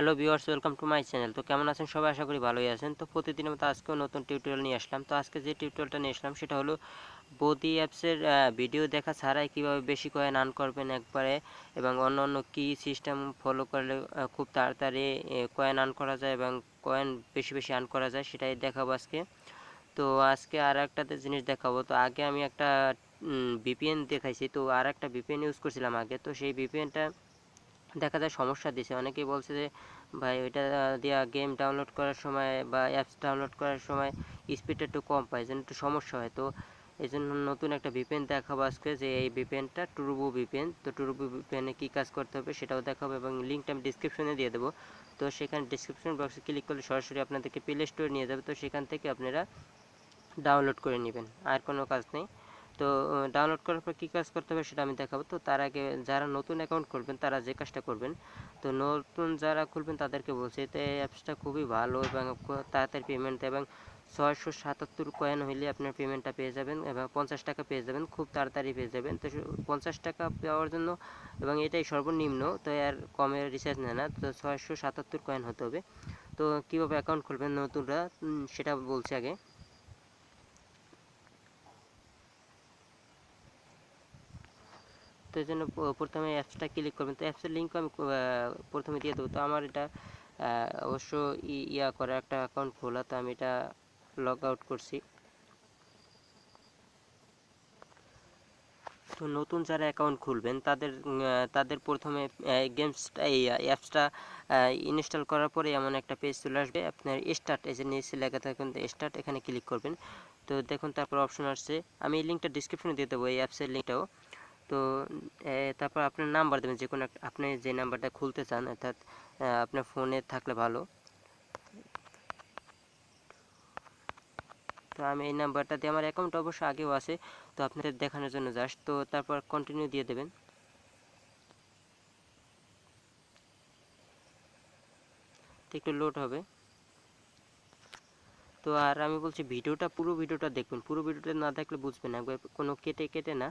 Hello viewers welcome to my channel তো কেমন আছেন? সবাই আশা করি ভালোই আছেন। তো প্রতিদিনের মতো আজকেও নতুন টিউটোরিয়াল নিয়ে আসলাম। তো আজকে যে টিউটোরিয়ালটা নিয়ে আসলাম, সেটা হলো বদি অ্যাপসের ভিডিও দেখা ছাড়াই কীভাবে বেশি কয়েন আর্ন করবেন একবারে এবং অন্য অন্য কী সিস্টেম ফলো করলে খুব তাড়াতাড়ি কয়েন আর্ন করা যায় এবং কয়েন বেশি বেশি আর্ন করা যায়, সেটাই দেখাবো আজকে। তো আজকে আর একটা জিনিস দেখাবো। তো আগে আমি একটা ভিপিএন দেখাইছি। তো আর একটা ভিপিএন ইউজ করছিলাম আগে। তো সেই ভিপিএনটা দেখা যায় সমস্যা দিছে। অনেকেই বলছে যে, ভাই, ওইটা দিয়া গেম ডাউনলোড করার সময় বা অ্যাপস ডাউনলোড করার সময় স্পিডটা একটু কম পায় যেন একটু সমস্যা হয়। তো এই জন্য নতুন একটা ভিপিএন দেখাবো আজকে, যে এই ভিপিএনটা টুরবো ভিপিএন তো টুরবো ভিপিএনে কী কাজ করতে হবে সেটাও দেখাবো এবং লিঙ্কটা আমি ডিসক্রিপশনে দিয়ে দেবো। তো সেখানে ডিসক্রিপশন বক্সে ক্লিক করলে সরাসরি আপনাদেরকে প্লে স্টোরে নিয়ে যাবে। তো সেখান থেকে আপনারা ডাউনলোড করে নেবেন। আর কোনো কাজ নেই। তো ডাউনলোড করার পর কী কাজ করতে হবে সেটা আমি দেখাবো। তো তার আগে যারা নতুন অ্যাকাউন্ট করবেন তারা যে কাজটা করবেন, তো নতুন যারা খুলবেন তাদেরকে বলছি তো এই অ্যাপসটা খুবই ভালো এবং তাড়াতাড়ি পেমেন্ট এবং ছয়শো সাতাত্তর কয়েন হইলে আপনার পেমেন্টটা পেয়ে যাবেন এবং পঞ্চাশ টাকা পেয়ে যাবেন, খুব তাড়াতাড়ি পেয়ে যাবেন। তো পঞ্চাশ টাকা পাওয়ার জন্য এবং এটাই সর্বনিম্ন, তো এর কমে রিচার্জ নেয় না, তো ছয়শো সাতাত্তর কয়েন হতে হবে। তো কীভাবে অ্যাকাউন্ট খুলবেন নতুনরা সেটা বলছি আগে। তো জন্য প্রথমে অ্যাপসটা ক্লিক করবেন। তো অ্যাপসের লিঙ্ক আমি প্রথমে দিয়ে দেবো। তো আমার এটা অবশ্য ইয়া করা একটা অ্যাকাউন্ট খোলা, তো আমি এটা লগ আউট করছি। তো নতুন যারা অ্যাকাউন্ট খুলবেন, তাদের তাদের প্রথমে গেমসটা এই অ্যাপসটা ইনস্টল করার পরে এমন একটা পেজ চলে আসবে। আপনার স্টার্ট এই যে নিচে লেখা থাকুন স্টার্ট এখানে ক্লিক করবেন। তো দেখুন, তারপর অপশন আসছে। আমি এই লিঙ্কটা ডিসক্রিপশনে দিয়ে দেবো, এই অ্যাপসের লিঙ্কটাও তো তারপর আপনার নাম্বার দেবেন যে কোনো একটা, আপনি যে নাম্বারটা খুলতে চান, অর্থাৎ আপনার ফোনে থাকলে ভালো। তো আমি এই নাম্বারটা দিয়ে, আমার অ্যাকাউন্ট অবশ্য আগেও আছে, তো আপনাদের দেখানোর জন্য জাস্ট তো তারপর কন্টিনিউ দিয়ে দেবেন। একটু লোড হবে। তো আর আমি বলছি ভিডিওটা, পুরো ভিডিওটা দেখবেন পুরো ভিডিওটা না দেখলে বুঝবেন একবার কোনো কেটে কেটে না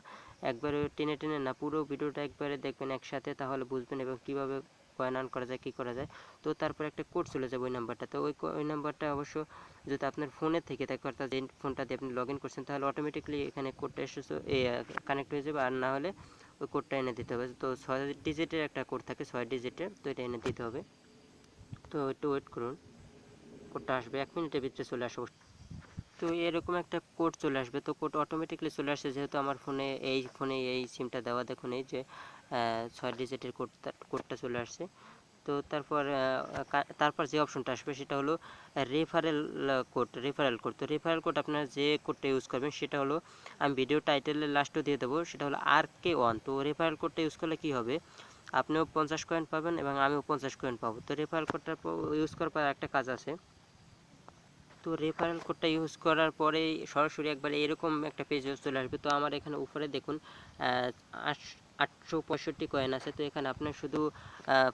একবারে টেনে টেনে না, পুরো ভিডিওটা একবারে দেখবেন একসাথে, তাহলে বুঝবেন এবং কীভাবে কয়েন আর্ন করা যায়, কী করা যায়। তো তারপর একটা কোড চলে যাবে ওই নাম্বারটা তো ওই ওই নাম্বারটা অবশ্য যদি আপনার ফোনে থেকে থাকে, অর্থাৎ যে ফোনটা দিয়ে আপনি লগ ইন করছেন, তাহলে অটোমেটিকলি এখানে কোডটা এসে কানেক্ট হয়ে যাবে। আর না হলে ওই কোডটা এনে দিতে হবে। তো ছয় ডিজিটের একটা কোড থাকে, ছয় ডিজিটের তো এটা এনে দিতে হবে। তো একটু ওয়েট করুন। কোডটা আসবে, এক মিনিটের ভিতরে চলে আসবে। তো এরকম একটা কোড চলে আসবে, তো কোড অটোমেটিকলি চলে আসছে যেহেতু আমার ফোনে এই ফোনে এই সিমটা দেওয়া দেখুন এই যে ছয় ডিজিটের কোডটা কোডটা চলে আসছে। তো তারপর তারপর যে অপশনটা আসবে সেটা হলো রেফারেল কোড রেফারেল কোড। তো রেফারেল কোড আপনারা যে কোডটা ইউজ করবেন সেটা হলো, আমি ভিডিও টাইটেলের লাস্টও দিয়ে দেবো, সেটা হলো আর কে ওয়ান তো রেফারেল কোডটা ইউজ করলে কী হবে? আপনিও পঞ্চাশ কয়েন পাবেন এবং আমিও পঞ্চাশ কয়েন পাবো। তো রেফারেল কোডটা ইউজ করার পর একটা কাজ আছে তো রেফারেল কোডটা ইউজ করার পরে সরাসরি একবার এরকম একটা পেজ চলে আসবে। তো আমার এখানে উপরে দেখুন আটশ- পঁয়ষট্টি কয়েন আছে। তো এখানে আপনার শুধু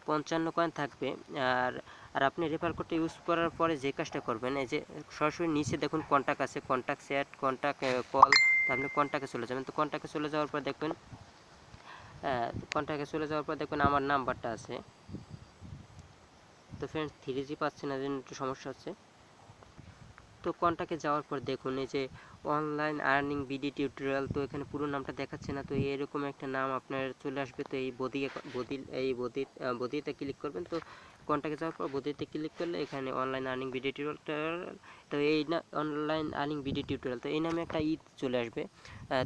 পঞ্চান্ন কয়েন থাকবে। আর আর আপনি রেফার কোডটা ইউজ করার পরে যে কাজটা করবেন, এই যে সরাসরি নিচে দেখুন কন্ট্যাক্ট আছে। কন্ট্যাক্ট চ্যাট কন্ট্যাক্ট কল তো আপনি কন্ট্যাক্টে চলে যাবেন। তো কন্ট্যাক্টে চলে যাওয়ার পর দেখবেন কন্ট্যাক্টে চলে যাওয়ার পর দেখবেন আমার নাম্বারটা আছে। তো ফ্রেন্ডস থ্রি জি পাচ্ছে না একটু সমস্যা হচ্ছে। তো কন্টাক্টে যাওয়ার পর দেখুন, এই যে অনলাইন আর্নিং বিডি টিউটোরিয়াল তো এখানে পুরো নামটা দেখাচ্ছে না, তো এরকম একটা নাম আপনার চলে আসবে, তো এই বদি বদি এই বদি বদিতে ক্লিক করবেন, তো কন্টাক্টে যাওয়ার পর বদিতে ক্লিক করলে এখানে অনলাইন আর্নিং বিডি টিউটোরিয়াল তো এই না অনলাইন আর্নিং বিডি টিউটোরিয়াল তো এই নামে একটা ই চলে আসবে।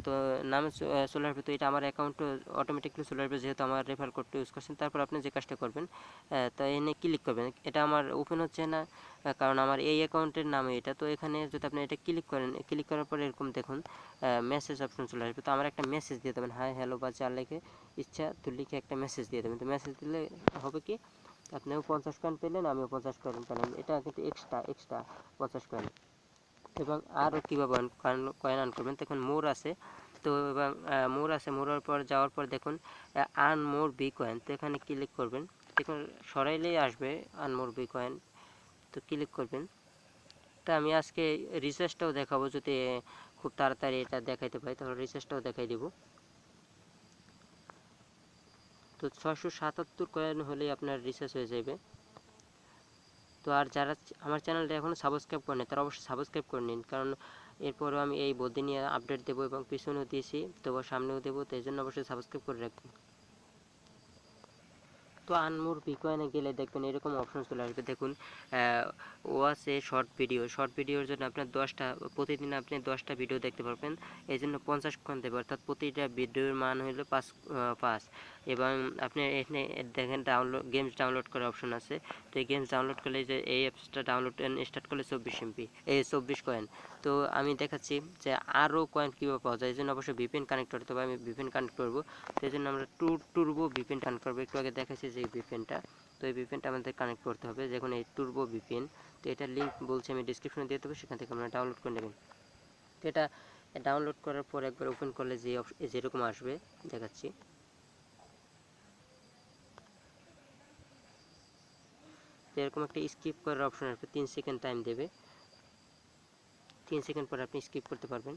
তো নামে চলে আসবে, তো এটা আমার অ্যাকাউন্ট অটোমেটিকলি চলে আসবে যেহেতু আমার রেফার কোডটা ইউজ করছেন, তারপর আপনি যে কাজটা করবেন তো এনে ক্লিক করবেন। এটা আমার ওপেন হচ্ছে না কারণ আমার এই অ্যাকাউন্টের নামে এটা, তো এখানে যদি আপনি এটা ক্লিক করেন ক্লিক করার পর এরকম দেখুন মেসেজ অপশন চলে আসবে। তো আমার একটা মেসেজ দিয়ে দেবেন হাই হ্যালো বা চার লিখে ইচ্ছা তো লিখে একটা মেসেজ দিয়ে দেবেন। তো মেসেজ দিলে হবে কি আপনিও পঞ্চাশ কয়েন পেলেন, আমিও পঞ্চাশ কয়েন পেলাম। এটা কিন্তু এক্সট্রা এক্সট্রা পঞ্চাশ কয়েন এবং আরও কীভাবে কয়েন আর্ন করবেন? দেখুন, মোর আছে। তো এবং মোর আছে মোরের পর, যাওয়ার পর দেখুন আর্ন মোর বি কয়েন তো এখানে ক্লিক করবেন। দেখুন, সরাইলেই আসবে আর্ন মোর বি কয়েন তো ক্লিক করবেন। তো আমি আজকে রিসার্চটাও দেখাবো, যদি খুব তাড়াতাড়ি এটা দেখাইতে পারি, তাহলে রিসার্চটাও দেখাই দেব। তো ছশো সাতাত্তর কয়েন হলেই আপনার রিচার্জ হয়ে যাবে তো আর যারা আমার চ্যানেলটা এখনও সাবস্ক্রাইব করেনি তারা অবশ্যই সাবস্ক্রাইব করে নিন। কারণ এরপরেও আমি এই বদি নিয়ে আপডেট দেবো এবং পিছনেও দিয়েছি তো সামনেও দেবো, তো এই জন্য অবশ্যই সাবস্ক্রাইব করে রাখবেন। তো আনমোর বিকয়েনে গেলে দেখবেন এরকম অপশন চলে আসবে। দেখুন ও আছে শর্ট ভিডিও শর্ট ভিডিওর জন্য আপনার দশটা, প্রতিদিন আপনি দশটা ভিডিও দেখতে পারবেন। এই জন্য পঞ্চাশ ক্ষণ দেবে। অর্থাৎ প্রতিটা ভিডিওর মান হলো পাঁচ পাঁচ। এবং আপনি এখানে দেখেন ডাউনলোড গেমস ডাউনলোড করার অপশন আছে। তো এই গেমস ডাউনলোড করলে যে, এই অ্যাপসটা ডাউনলোড স্টার্ট করলে চব্বিশ এমপি এই চব্বিশ কয়েন তো আমি দেখাচ্ছি যে আরও কয়েন কীভাবে পাওয়া যায়, এই জন্য অবশ্যই ভিপিএন কানেক্ট করতে হবে, আমি ভিপিএন কানেক্ট করব। তো এই জন্য আমরা টুর টুরবো ভিপিএন কানেক্ট করব। একটু আগে দেখাচ্ছি যে ভিপিএনটা তো এই ভিপিএনটা আমাদের কানেক্ট করতে হবে যখন এই টুরবো ভিপিএন তো এটার লিঙ্ক বলছি আমি ডিসক্রিপশনে দিয়ে দেবো, সেখান থেকে আমরা ডাউনলোড করে নেবেন। তো এটা ডাউনলোড করার পর একবার ওপেন করলে যে যেরকম আসবে, দেখাচ্ছি। এরকম একটা স্কিপ করার অপশন আসবে, তিন সেকেন্ড টাইম দেবে। তিন সেকেন্ড পর আপনি স্কিপ করতে পারবেন।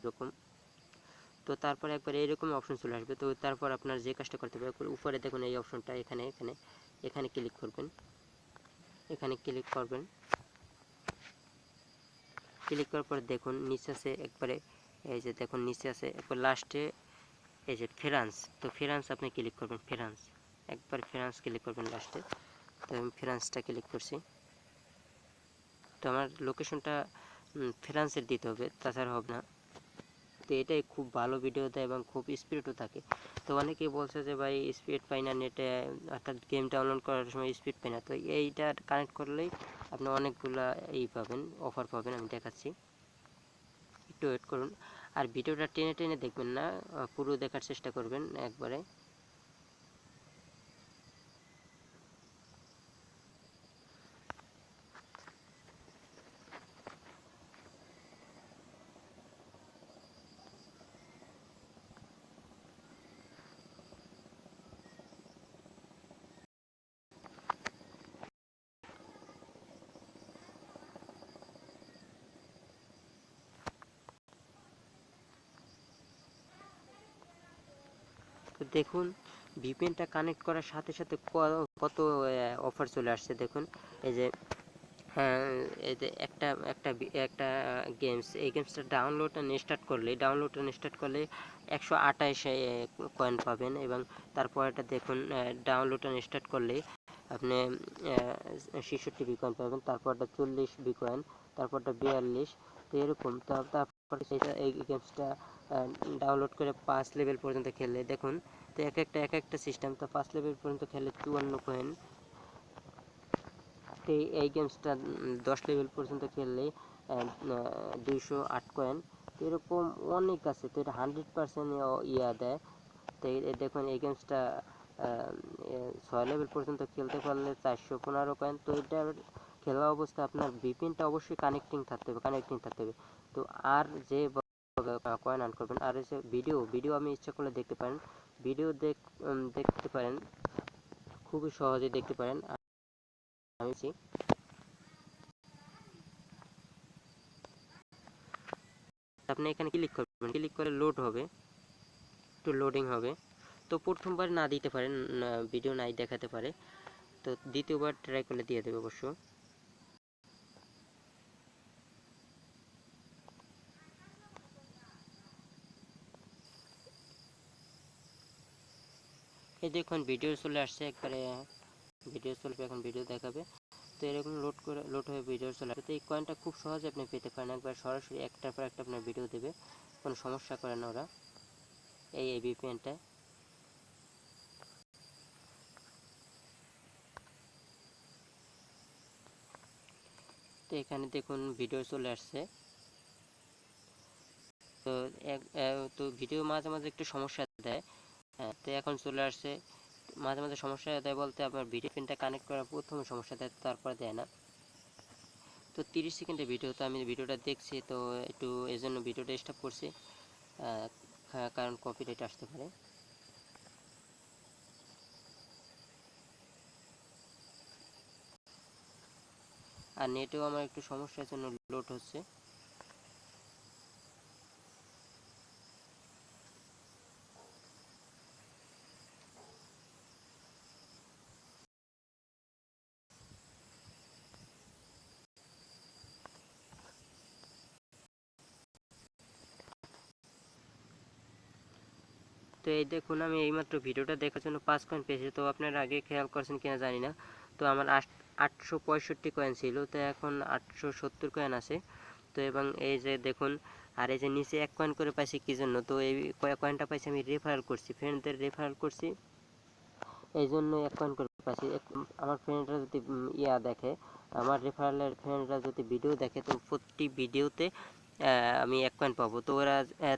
এরকম। তো তারপরে একবার এইরকম অপশন চলে আসবে। তো তারপর আপনার যে কাজটা করতে হবে উপরে দেখুন এই অপশনটা এখানে এখানে এখানে ক্লিক করবেন। এখানে ক্লিক করবেন। ক্লিক করার পর দেখুন নিচে আছে একবারে, এই যে দেখুন নিচে আছে একবার লাস্টে এই যে ফেরান্স তো ফেরান্স আপনি ক্লিক করবেন ফেরান্স একবার ফেরান্স ক্লিক করবেন লাস্টে তো আমি ফেরান্সটা ক্লিক করছি। তো আমার লোকেশনটা ফ্রান্সের দিতে হবে, তাছাড়া হবে না। তো এটাই খুব ভালো ভিডিও দেয় এবং খুব স্পিডও থাকে। তো অনেকেই বলছে যে, ভাই স্পিড পাই না নেটে অর্থাৎ গেম ডাউনলোড করার সময় স্পিড পাই না। তো এইটা কানেক্ট করলেই আপনি অনেকগুলো এই পাবেন অফার পাবেন, আমি দেখাচ্ছি। একটু ওয়েট করুন। আর ভিডিওটা টেনে টেনে দেখবেন না পুরো দেখার চেষ্টা করবেন একবারে। তো দেখুন ভিপিএনটা কানেক্ট করার সাথে সাথে কত অফার চলে আসছে দেখুন। এই যে হ্যাঁ এই যে একটা একটা একটা গেমস এই গেমসটা ডাউনলোড স্টার্ট করলে ডাউনলোড স্টার্ট করলে একশো আঠাশ কয়েন পাবেন এবং তারপর এটা দেখুন ডাউনলোড স্টার্ট করলে আপনি ছেষট্টি বিকয়েন পাবেন, তারপরটা চল্লিশ বিকয়েন তারপরটা বিয়াল্লিশ এরকম। তারপর এই গেমসটা ডাউনলোড করে পাঁচ লেভেল পর্যন্ত খেললে, দেখুন, তো এক একটা এক একটা সিস্টেম তো পাঁচ লেভেল পর্যন্ত খেলে চুয়ান্ন কয়েন তো এই গেমসটা দশ লেভেল পর্যন্ত খেললে দুইশো আট কয়েন তো এরকম অনেক আছে, তো এটা হান্ড্রেড পার্সেন্ট ইয়া দেয়। তো দেখুন, এই গেমসটা ছয় লেভেল পর্যন্ত খেলতে পারলে চারশো পনেরো কয়েন তো এটার খেলা অবস্থা, আপনার বিপিনটা অবশ্যই কানেক্টিং থাকতে হবে কানেক্টিং থাকতে হবে। তো আর যে কয়েন আর্ন করবেন। আর হচ্ছে ভিডিও ভিডিও আমি ইচ্ছা করলে দেখতে পারেন। ভিডিও দেখ দেখতে পারেন। খুবই সহজে দেখতে পারেন। আমি আপনি এখানে ক্লিক করবেন। ক্লিক করে লোড হবে। একটু লোডিং হবে। তো প্রথমবার না দিতে পারেন ভিডিও নাই দেখাতে পারে। তো দ্বিতীয়বার ট্রাই করলে দিয়ে দেবে অবশ্য। এই দেখুন ভিডিও চলে আসছে একবারে ভিডিও চলবে এখন ভিডিও দেখাবে। তো এরকম লোড করে লোড হয়ে ভিডিও চলে আসবে। তো এই কয়েনটা খুব সহজে আপনি পেতে পারেন। একবার সরাসরি একটার পর একটা আপনার ভিডিও দেবে। কোনো সমস্যা করে না ওরা। এই এই ভিপিএনটা তো এখানে দেখুন ভিডিও চলে আসছে। তো এক তো ভিডিও মাঝে মাঝে একটু সমস্যা দেয়। তো এখন চলে আসছে। মাঝে মাঝে সমস্যা দেয় বলতে আপনার ভিডিও পিনটা কানেক্ট করার প্রথমে সমস্যা দেয়, তারপরে দেয় না। তো তিরিশ সেকেন্ডের ভিডিও তো আমি ভিডিওটা দেখছি, তো একটু এই জন্য ভিডিওটা স্টপ করছি। কারণ কপিরাইট আসতে পারে। আর নেটেও আমার একটু সমস্যার জন্য লোড হচ্ছে। তো এই দেখুন, আমি এইমাত্র ভিডিওটা দেখার জন্য পাঁচ কয়েন পেয়েছি। তো আপনারা আগে খেয়াল করছেন কিনা জানি না। তো আমার আটশো পঁয়ষট্টি কয়েন ছিল, তো এখন আটশো সত্তর কয়েন আছে। তো এবং এই যে দেখুন, আর এই যে নিচে এক কয়েন করে পাইছি কী জন্য? তো এই কয়েনটা পাইছি আমি রেফারেল করছি ফ্রেন্ডদের রেফারেল করছি। এই জন্য এক কয়েন করে পাইছি। আমার ফ্রেন্ডরা যদি ইয়া দেখে, আমার রেফারেলের ফ্রেন্ডরা যদি ভিডিও দেখে, তো প্রতি ভিডিওতে আমি এক কয়েন পাবো। তো ওরা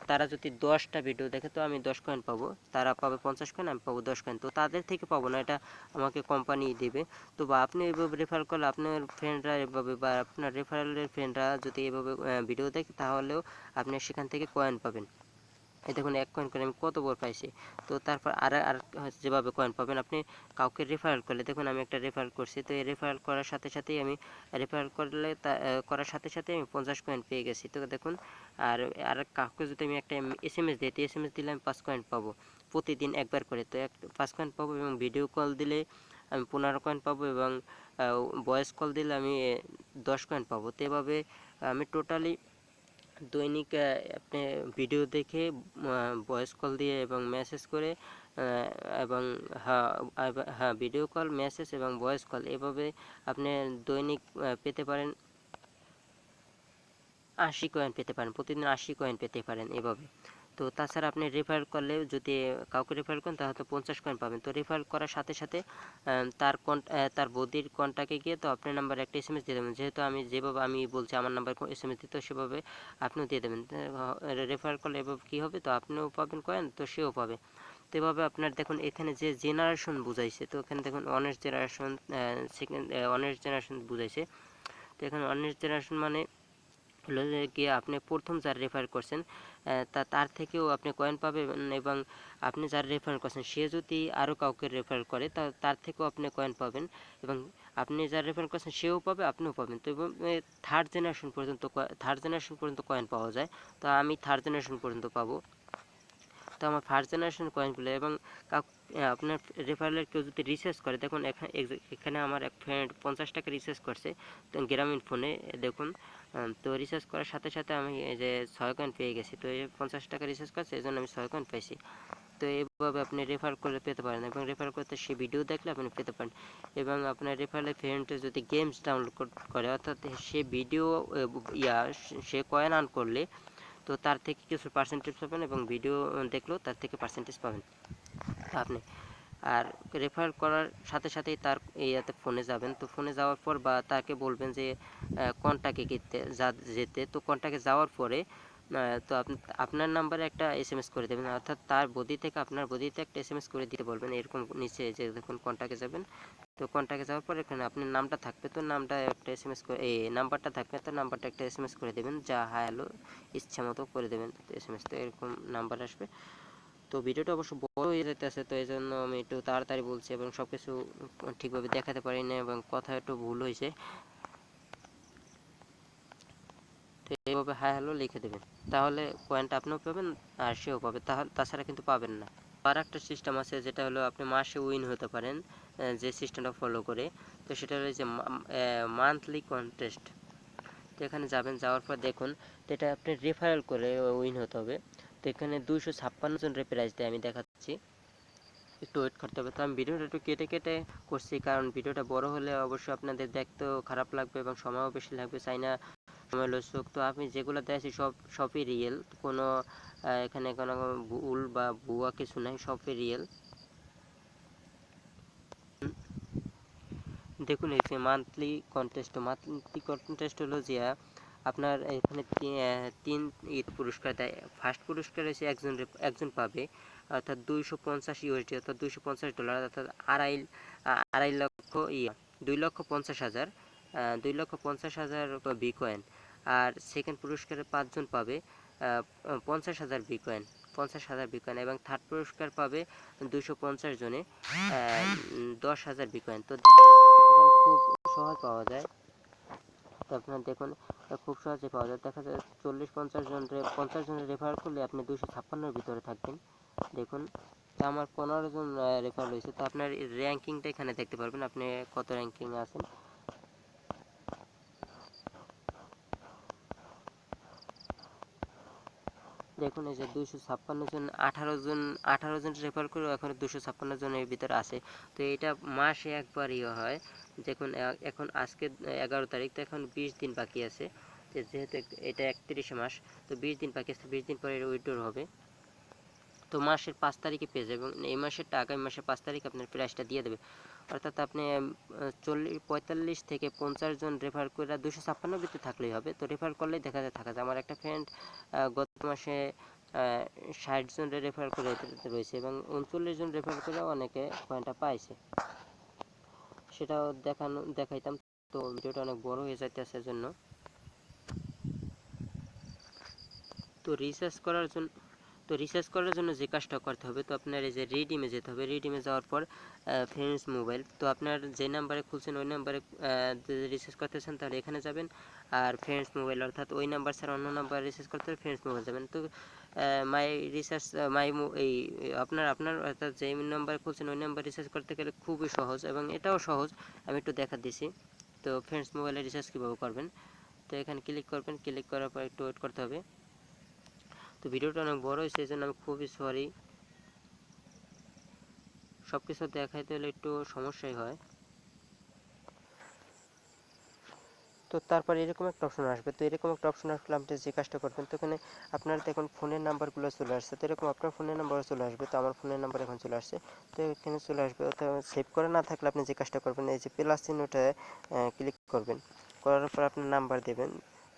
তারা যদি দশটা ভিডিও দেখে, তো আমি দশ কয়েন পাবো। তারা পাবে পঞ্চাশ কয়েন আমি পাবো দশ কয়েন তো তাদের থেকে পাবো না, এটা আমাকে কোম্পানি দেবে। তো বা আপনি এভাবে রেফার করলে আপনার ফ্রেন্ডরা এভাবে বা আপনার রেফারেলের ফ্রেন্ডরা যদি এভাবে ভিডিও দেখে, তাহলেও আপনি সেখান থেকে কয়েন পাবেন। এই দেখুন, এক কয়েন করে আমি কত বড় পাইছি। তো তারপর আর আর যেভাবে কয়েন পাবেন, আপনি কাউকে রেফারেল করলে, দেখুন আমি একটা রেফারেল করছি, তো এই রেফারেল করার সাথে সাথেই আমি রেফারেল করলে করার সাথে সাথে আমি পঞ্চাশ কয়েন পেয়ে গেছি। তো দেখুন, আর আর কাউকে যদি আমি একটা এস এম এস দিই, তো এস এম এস দিলে আমি পাঁচ কয়েন পাবো, প্রতিদিন একবার করে। তো এক, পাঁচ কয়েন পাবো এবং ভিডিও কল দিলে আমি পনেরো কয়েন পাবো এবং ভয়েস কল দিলে আমি দশ কয়েন পাবো। তো এভাবে আমি টোটালি দৈনিক আপনি ভিডিও দেখে ভয়েস কল দিয়ে এবং মেসেজ করে এবং হ্যাঁ হ্যাঁ ভিডিও কল মেসেজ এবং ভয়েস কল এভাবে আপনি দৈনিক পেতে পারেন। আশি কয়েন পেতে পারেন, প্রতিদিন আশি কয়েন পেতে পারেন এভাবে। তো তাছাড়া আপনি রেফার করলে যদি কাউকে রেফার করেন, তাহলে পঞ্চাশ কয়েন পাবেন। তো রেফার করার সাথে সাথে তার তার বদির কন্ট্যাক্টে গিয়ে তো আপনার নাম্বার একটা এস এম এস দিয়ে দেবেন। যেহেতু আমি যেভাবে আমি বলছি, আমার নাম্বার এস এম এস দিতে সেভাবে আপনিও দিয়ে দেবেন। রেফার করলে এভাবে কী হবে? তো আপনিও পাবেন কয়েন তো সেও পাবে। তো এভাবে আপনার দেখুন, এখানে যে জেনারেশন বুঝাইছে, তো এখানে দেখুন honours generation second honours generation বুঝাইছে। তো এখানে অনার্স জেনারেশন মানে গিয়ে আপনি প্রথম যার রেফার করছেন তা তার থেকেও আপনি কয়েন পাবেন এবং আপনি যার রেফার করছেন, সে যদি আরও কাউকে রেফার করে, তা তার থেকেও আপনি কয়েন পাবেন এবং আপনি যার রেফার করছেন, সেও পাবে, আপনিও পাবেন। তো এবং থার্ড জেনারেশন পর্যন্ত থার্ড জেনারেশন পর্যন্ত কয়েন পাওয়া যায়। তো আমি থার্ড জেনারেশন পর্যন্ত পাবো। তো আমার ফার্স্ট জেনারেশন কয়েনগুলো এবং আপনার রেফারেলের কেউ যদি রিসার্চ করে, দেখুন এখানে আমার এক ফ্রেন্ড পঞ্চাশ টাকা রিসার্চ করছে, তো গ্রামীণ ফোনে দেখুন তো রিসার্চ করার সাথে সাথে আমি যে ছয় কয়েন পেয়ে গেছি, তো এই পঞ্চাশ টাকা রিসার্চ করছে, এই জন্য আমি ছয় কয়েন পাইছি। তো এইভাবে আপনি রেফার করে পেতে পারেন এবং রেফার করতে সে ভিডিও দেখলে আপনি পেতে পারেন। এবং আপনার রেফারেলের ফ্রেন্ডে যদি গেমস ডাউনলোড করে অর্থাৎ সে ভিডিও ইয়া, সে কয়েন আর্ন করলে তো তার থেকে কিছু পার্সেন্টেজ পাবেন এবং ভিডিও দেখলেও তার থেকে পার্সেন্টেজ পাবেন। আপনি, আর রেফার করার সাথে সাথেই তার ইয়াতে ফোনে যাবেন। তো ফোনে যাওয়ার পর বা তাকে বলবেন যে কন্টাকে যেতে। তো কন্টাকে যাওয়ার পরে তো আপনি, আপনার নাম্বারে একটা এস এম এস করে দেবেন, অর্থাৎ তার বডি থেকে আপনার বডিতে একটা এস এম এস করে দিতে বলবেন, এরকম নিচে যে দেখুন কন্টাকে যাবেন, তো কন্টাকে যাওয়ার পর এখানে আপনার নামটা থাকবে, তো নামটা একটা এস এম এস করে, এই নাম্বারটা থাকবে, তো নাম্বারটা একটা এস এম এস করে দেবেন, যা হ্যালো ইচ্ছা মতো করে দেবেন এস এম এস তো এরকম নাম্বার আসবে। তো ভিডিওটা অবশ্য বড় হয়ে যেতেছে তো এই জন্য আমি একটু তাড়াতাড়ি বলছি এবং সব কিছু ঠিকভাবে দেখাতে পারি না এবং কথা একটু ভুল হয়েছে। তো এইভাবে হাই হ্যালো লিখে দেবেন। তাহলে কয়েনটা আপনিও পাবেন, আর সেও পাবে। তাহলে, তাছাড়া কিন্তু পাবেন না। আর একটা সিস্টেম আছে, যেটা হলো আপনি মাসে উইন হতে পারেন যে সিস্টেমটা ফলো করে। তো সেটা হলো যে মান্থলি কন্টেস্ট তো এখানে যাবেন, যাওয়ার পর দেখুন তো এটা আপনি রেফারেল করে উইন হতে হবে। তো এখানে দুইশো ছাপ্পান্ন জন প্রাইজ দেয়, আমি দেখাচ্ছি। একটু ওয়েট করতে হবে। তো আমি ভিডিওটা একটু কেটে কেটে করছি, কারণ ভিডিওটা বড় হলে অবশ্যই আপনাদের দেখতেও খারাপ লাগবে এবং সময়ও বেশি লাগবে। চাই না সময় লসুক তো আমি যেগুলো দেখছি সব, সবই রিয়েল কোনো এখানে কোনো ভুল বা ভুয়া কিছু নাই, সবই রিয়েল দেখুন এখানে মান্থলি কন্টেস্ট মান্থলি কন্টেস্ট হলো যে, আপনার এখানে তিন ঈদ পুরস্কার দেয়। ফার্স্ট পুরস্কার এসে একজন একজন পাবে, অর্থাৎ দুইশো পঞ্চাশ ইউএসডি অর্থাৎ দুইশো পঞ্চাশ ডলার অর্থাৎ আড়াই আড়াই লক্ষ ইয়া, দুই লক্ষ পঞ্চাশ হাজার দুই লক্ষ পঞ্চাশ হাজার বিকয়েন। আর সেকেন্ড পুরস্কারে পাঁচজন পাবে পঞ্চাশ হাজার বিকয়েন, পঞ্চাশ হাজার বিকয়েন এবং থার্ড পুরস্কার পাবে দুশো পঞ্চাশ জনে দশ হাজার বিকয়েন। তো খুব সহজ পাওয়া যায়। আপনার দেখুন, খুব সহজে পাওয়া যায়। দেখা যায় চল্লিশ পঞ্চাশ জন পঞ্চাশ জনের রেফার করলে আপনি দুশো ছাপ্পান্নর ভিতরে থাকবেন। দেখুন, তো আমার পনেরো জন রেফার রয়েছে। তো আপনার র্যাঙ্কিংটা এখানে দেখতে পারবেন। আপনি কত র্যাঙ্কিং আছেন? দেখুন এই যে দুশো ছাপ্পান্ন জন, আঠারো জন আঠারো জন রেফার করে এখন দুশো ছাপ্পান্ন জনের ভিতরে আছে। তো এটা মাসে একবার ইয়ে হয়। দেখুন এখন আজকে এগারো তারিখ, তো এখন বিশ দিন বাকি আছে। যেহেতু এটা একত্রিশে মাস, তো বিশ দিন বাকি আছে বিশ দিন পরে উইড্রোর হবে। তো মাসের পাঁচ তারিখে পেয়ে যাবে এবং এই মাসেরটা আগামী মাসের পাঁচ তারিখে আপনার প্রাইসটা দিয়ে দেবে। অর্থাৎ আপনি চল্লিশ, পঁয়তাল্লিশ থেকে পঞ্চাশ জন রেফার করে দুশো ছাপ্পান্ন ভিতরে থাকলেই হবে। তো রেফার করলেই দেখা যায়, থাকা যায়। আমার একটা ফ্রেন্ড গত মাসে ষাট জন রেফার করে রয়েছে এবং উনচল্লিশ জন রেফার করে অনেকে পয়েন্টটা পাইছে। সেটাও দেখানো, দেখাইতাম। তো ভিডিওটা অনেক বড় হয়ে যাইতেছে জন্য তো রিসার্চ করার জন্য তো রিসার্চ করার জন্য যে কাজটা করতে হবে, তো আপনার এই যে রিডিমে যেতে হবে। রিডিমে যাওয়ার পর ফ্রেন্ডস মোবাইল তো আপনার যে নাম্বারে খুলছেন, ওই নাম্বারে রিসার্চ চান, তাহলে এখানে যাবেন। আর ফ্রেন্ডস মোবাইল অর্থাৎ ওই নাম্বার ছাড়া অন্য নাম্বার রিসার্চ করতে হলে ফ্রেন্ডস মোবাইল যাবেন। তো মাই রিসার্চ মাই এই, আপনার আপনার অর্থাৎ যে নাম্বার খুলছেন, ওই নাম্বার রিসার্চ করতে গেলে খুবই সহজ এবং এটাও সহজ। আমি একটু দেখা দিছি। তো ফ্রেন্ডস মোবাইলে রিসার্চ কীভাবে করবেন? তো এখানে ক্লিক করবেন। ক্লিক করার পর একটু ওয়েট করতে হবে। তো ভিডিওটা অনেক বড় হয়েছে জন্য আমি খুবই সরি সব কিছু দেখাইতে হলে একটু সমস্যাই হয়। তো তারপর এরকম একটা অপশন আসবে, তো এরকম একটা অপশন আসলে আপনি যে কাজটা করবেন, তো এখানে আপনার দেখুন ফোনের নাম্বারগুলো চলে আসছে, তো এরকম আপনার ফোনের নাম্বারও চলে আসবে, তো আমার ফোনের নাম্বার এখন চলে আসছে, তো এখানে চলে আসবে, তো সেভ করে না থাকলে আপনি যে কাজটা করবেন, এই যে প্লাস চিহ্নটা ক্লিক করবেন, করার পর আপনি নাম্বার দেবেন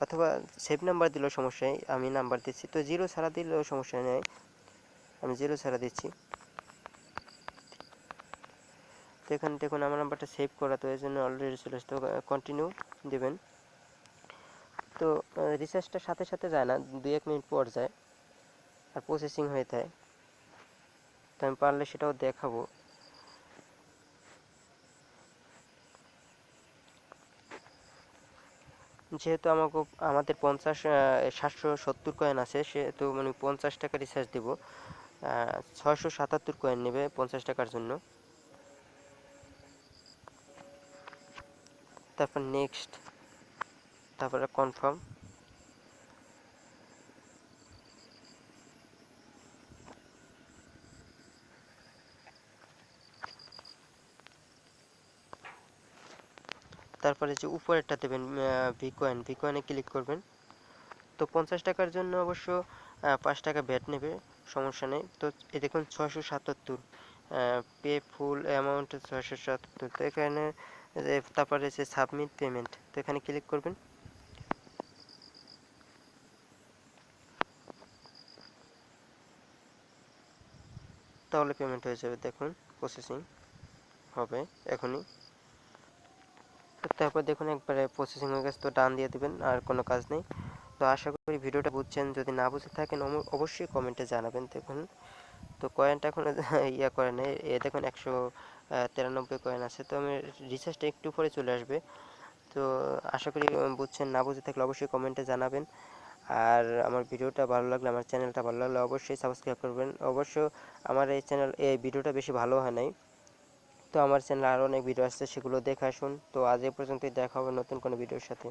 অথবা সেভ নাম্বার দিলেও সমস্যা নেই, আমি নাম্বার দিচ্ছি। তো জিরো ছাড়া দিলেও সমস্যা নেই। আমি জিরো ছাড়া দিচ্ছি। তো এখানে দেখুন, আমার নাম্বারটা সেভ করা, তো এই জন্য অলরেডি চলে আসছে। তো কন্টিনিউ দেবেন। তো রিসার্চটা সাথে সাথে যায় না দু এক মিনিট পর যায়। আর প্রসেসিং হয়ে যায়। তো আমি পারলে সেটাও দেখাবো। যেহেতু আমাকে, আমাদের পঞ্চাশ সাতশো সত্তর কয়েন আছে, সেহেতু মানে পঞ্চাশ টাকা রিচার্জ দেব। ছয়শো সাতাত্তর কয়েন নেবে পঞ্চাশ টাকার জন্য। তারপর নেক্সট তারপরে কনফার্ম তারপরে যে উপরেরটা দেবেন ভিকয়েন ভিকয়েনে ক্লিক করবেন। তো পঞ্চাশ টাকার জন্য অবশ্য পাঁচ টাকা ব্যাট নেবে, সমস্যা নেই। তো এই দেখুন ছয়শো সাতাত্তর পে ফুল অ্যামাউন্ট ছয়শো সাতাত্তর। তো এখানে তারপরে যে সাবমিট পেমেন্ট তো এখানে ক্লিক করবেন। তাহলে পেমেন্ট হয়ে যাবে, দেখুন প্রসেসিং হবে এখনই। তারপর দেখুন একবারে প্রসেসিং হয়ে গেছে তো ডান দিয়ে দেবেন, আর কোনো কাজ নেই। তো আশা করি ভিডিওটা বুঝছেন, যদি না বুঝে থাকেন অবশ্যই কমেন্টে জানাবেন দেখুন। তো কয়েনটা এখন ইয়া করে নেই, এ দেখুন একশো তিরানব্বই কয়েন আছে। তো আমি রিচার্জটা একটু পরে চলে আসবে। তো আশা করি বুঝছেন, না বুঝে থাকলে অবশ্যই কমেন্টে জানাবেন। আর আমার ভিডিওটা ভালো লাগলে, আমার চ্যানেলটা ভালো লাগলে অবশ্যই সাবস্ক্রাইব করবেন। অবশ্য আমার এই চ্যানেল, এই ভিডিওটা বেশি ভালো হয় নাই। তো আমার চ্যানেলে আরও অনেক ভিডিও আসছে, সেগুলো দেখে আসুন। তো আজ এ পর্যন্তই, দেখা হবে নতুন কোনো ভিডিওর সাথে।